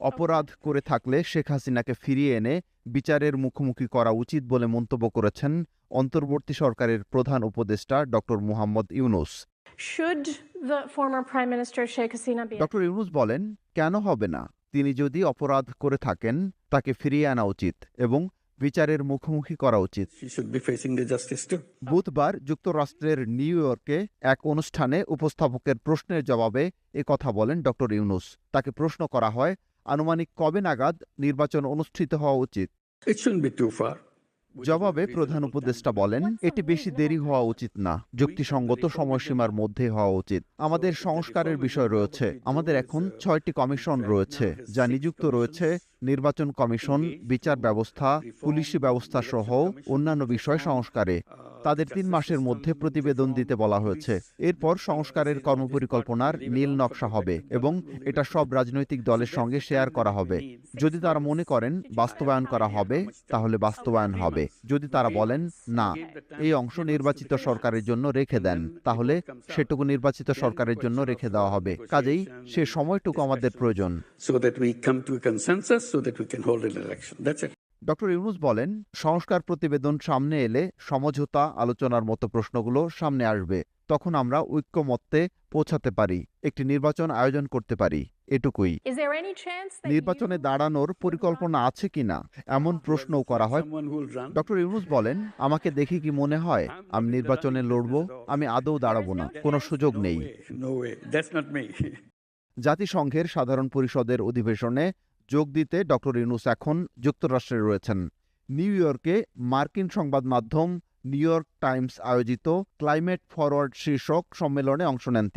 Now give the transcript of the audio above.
অপরাধ করে থাকলে শেখ হাসিনাকে ফিরিয়ে এনে বিচারের মুখোমুখি করা উচিত বলে মন্তব্য করেছেন অন্তর্বর্তী সরকারের প্রধান উপদেষ্টা ড মুহাম্মদ ইউনুস। ডক্টর ইউনুস বলেন কেন হবে না? তিনি যদি অপরাধ করে থাকেন তাকে ফিরিয়ে আনা উচিত এবং বিচারের মুখোমুখি করা উচিত. বুধবার যুক্তরাষ্ট্রের নিউ ইয়র্কে এক অনুষ্ঠানে উপস্থাপকের প্রশ্নের জবাবে এ কথা বলেন ড. ইউনুস। তাকে প্রশ্ন করা হয় আনুমানিক কবে নাগাদ নির্বাচন অনুষ্ঠিত হওয়া উচিত? জবাবে প্রধান উপদেষ্টা বলেন, এটি বেশি দেরি হওয়া উচিত না। যুক্তিসঙ্গত সময়সীমার মধ্যে হওয়া উচিত। আমাদের সংস্কারের বিষয় রয়েছে। আমাদের এখন ছয়টি কমিশন রয়েছে, যা নিযুক্ত রয়েছে। নির্বাচন কমিশন, বিচার ব্যবস্থা, পুলিশি ব্যবস্থা সহ অন্যান্য বিষয় সংস্কারে। তাদের তিন মাসের মধ্যে প্রতিবেদন দিতে বলা হয়েছে। এরপর সংস্কারের কর্মপরিকল্পনার নীল নকশা হবে এবং এটা সব রাজনৈতিক দলের সঙ্গে শেয়ার করা হবে। যদি তারা মনে করেন বাস্তবায়ন করা হবে, তাহলে বাস্তবায়ন হবে। যদি তারা বলেন না, এই অংশ নির্বাচিত সরকারের জন্য রেখে দেন, তাহলে সেটুকু নির্বাচিত সরকারের জন্য রেখে দেওয়া হবে। কাজেই সে সময়টুকু আমাদের প্রয়োজন. ডক্টর ইউনুস বলেন সংস্কার প্রতিবেদন সামনে এলে সমঝোতা আলোচনার মতো প্রশ্নগুলো সামনে আসবে। তখন আমরা ঐক্যমত্যে পৌঁছাতে পারি একটি নির্বাচন আয়োজন করতে পারি এটুকুই। নির্বাচনে দাঁড়ানোর পরিকল্পনা আছে কিনা এমন প্রশ্নও করা হয়. ডক্টর ইউনুস বলেন আমাকে দেখে কি মনে হয় আমি নির্বাচনে লড়ব আমি আদৌ দাঁড়াবো না কোনো সুযোগ নেই. জাতিসংঘের সাধারণ পরিষদের অধিবেশনে যোগ দিতে ডক্টর ইউনুস এখন যুক্তরাষ্ট্রে রয়েছেন। নিউ ইয়র্কে মার্কিন সংবাদ মাধ্যম নিউ ইয়র্ক টাইমস আয়োজিত ক্লাইমেট ফরওয়ার্ড শীর্ষক সম্মেলনে অংশ নেন তিনি।